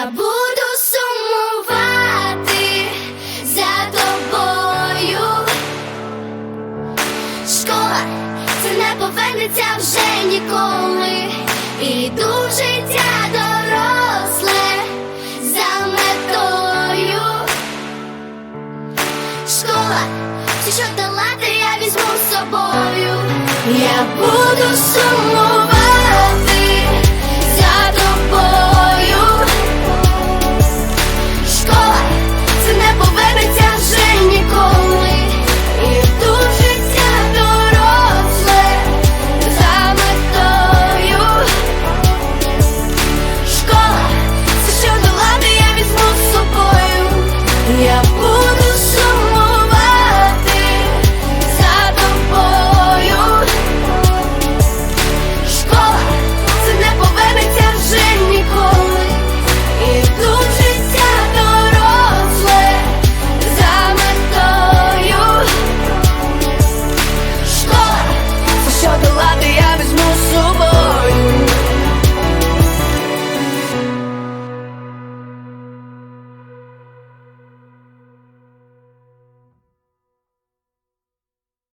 Я буду сумувати за тобою. Школа це не повернеться вже ніколи. Іду в життя доросле за метою. Школа, що долати, я візьму з собою. Я буду сумувати